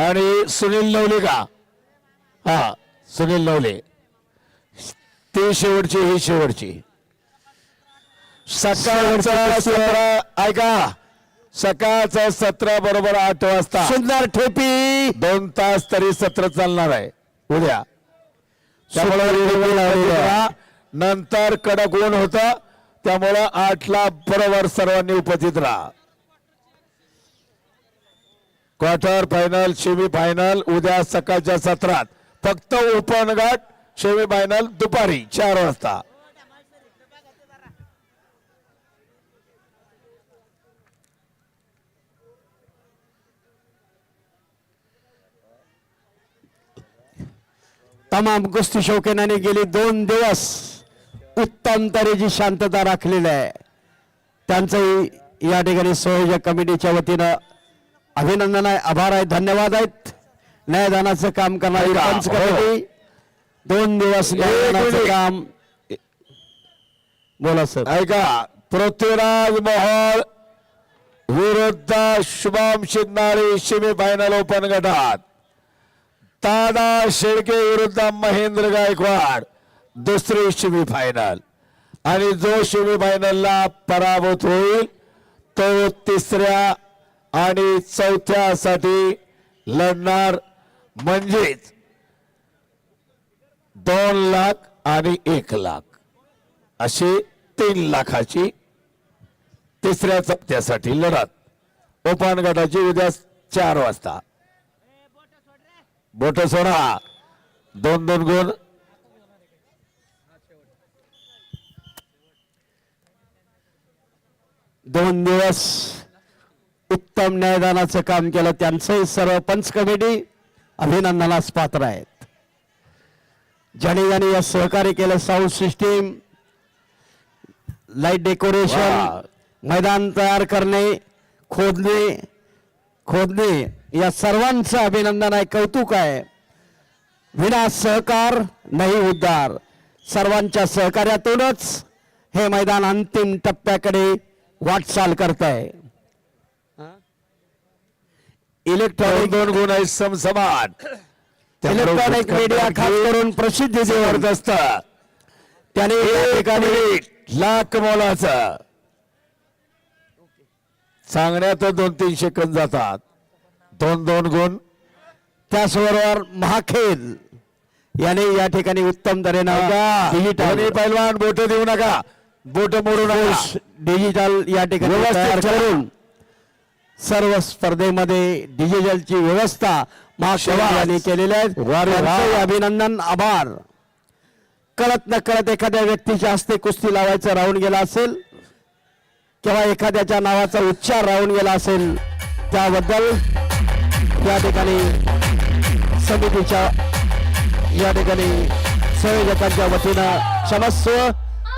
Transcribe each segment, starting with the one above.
आणि सुनील नवले का? हा सुनील नवले. ते शेवटची ही शेवटची. सकाळचं सत्र ऐका. सकाळचं सत्र बरोबर आठ वाजता. सुंदर ठेपी. दोन तास तरी सत्र चालणार आहे. उद्या. त्यामुळे. नंतर कडक ऊन होत. त्यामुळं आठला बरोबर सर्वांनी उपस्थित राहा. क्वार्टर फायनल सेमी फायनल उद्या सकाळच्या सत्रात. फक्त ओपन गट सेमी फायनल दुपारी चार वाजता. तमाम कुस्ती शौकीनाने गेली दोन दिवस. उत्तम तऱ्हेची शांतता राखलेली आहे. त्यांचंही या ठिकाणी संयोजक कमिटीच्या वतीनं अभिनंदन आहे आभार आहे धन्यवाद आहेत. न्यायदानाचं काम करणारी पंच हो. कमिटी. दोन दिवस न्यायदानाचं. काम. बोला सर. ऐका पृथ्वीराज मोहोळ विरुद्ध शुभम शिंदणारी सेमी फायनल ओपन गटात. दादा शेळके विरुद्ध महेंद्र गायकवाड दुसरी सेमी फायनल आणि जो सेमी फायनलला पराभूत होईल तो तिसऱ्या आणि चौथ्यासाठी लढणार म्हणजेच दोन लाख आणि एक लाख अशी तीन लाखाची तिसऱ्या चप्त्यासाठी लढत. उपान गटाची उद्या चार वाजता. बोट सोडा. दोन दोन गुण. दोन दिवस. उत्तम न्यायदानाचं काम केलं त्यांचंही सर्व पंच कमिटी अभिनंदनास पात्र आहेत. ज्याने ज्याने या सहकार्य केलं साऊंड सिस्टीम लाइट डेकोरेशन. मैदान तयार करणे खोदणे खोदणे या सर्वांचं अभिनंदन आहे कौतुक आहे. विना सहकार नाही उद्धार. सर्वांच्या सहकार्यातूनच हे मैदान अंतिम टप्प्याकडे वाटचाल करत आहे इलेक्ट्रॉनिक दोन गुण आहेत समसमान इलेक्ट्रॉनिक मीडिया खास करून प्रसिद्धी देवर जबरदस्त. त्याने या ठिकाणी लाख मोलाचं. सांगण्यात दोन तीन सेकंद जातात. दोन दोन गुण. त्याचबरोबर महाखेल. याने या ठिकाणी उत्तम तऱ्हेनं दोन्ही पैलवान बोट देऊ नका. बोट मोडू नका. डिजिटल या ठिकाणी व्यवस्थित तयार ठेवा. करून सर्व स्पर्धेमध्ये डिजिटलची व्यवस्था महाखेल शाबास. यांनी केलेली आहे वा रे वा. त्यांचंही अभिनंदन आभार कळत न कळत एखाद्या व्यक्तीच्या हस्ते कुस्ती लावायचं राहून गेला असेल किंवा एखाद्याच्या नावाचा उच्चार राहून गेला असेल त्याबद्दल या ठिकाणी समितीच्या या ठिकाणी संयोजकांच्या वतीनं क्षमस्व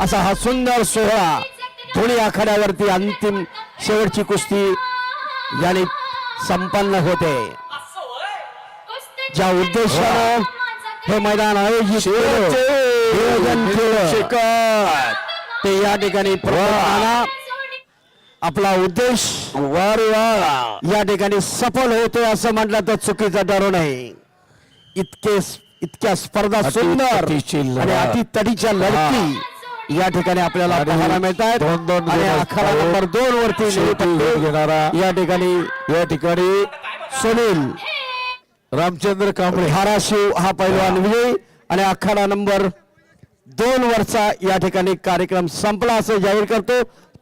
असा हा सुंदर सोहळा धुणी आखाड्यावरती अंतिम शेवटची कुस्ती याने संपन्न होते. ज्या उद्देशानं हे मैदान आयोजित केलं, ते या ठिकाणी आपला उद्देश या ठिकाणी सफल होतोय असं म्हटलं तर चुकीचं ठरू नये. इतके इतक्या स्पर्धा सुंदर. आणि अति तडीच्या लढती या ठिकाणी आपल्याला पाहायला मिळत आहेत दोन- दोन असतात. नंबर दोन वरती घेणारा या ठिकाणी या ठिकाणी सुनील रामचंद्र कांबळे. धाराशिव हा पैलवान विजयी. आणि आखाडा नंबर दोन वरचा या ठिकाणी कार्यक्रम संपला असं जाहीर करतो.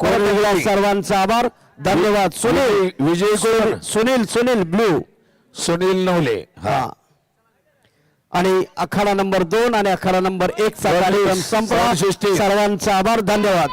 एकदा सर्वांचा आभार. धन्यवाद. सुनील. विजय सुनील सुनील ब्लू. सुनील नवले. हा. आणि आखाडा नंबर दोन आणि आखाडा नंबर एक चा कार्यक्रम संपला. सर्वांचा आभार धन्यवाद.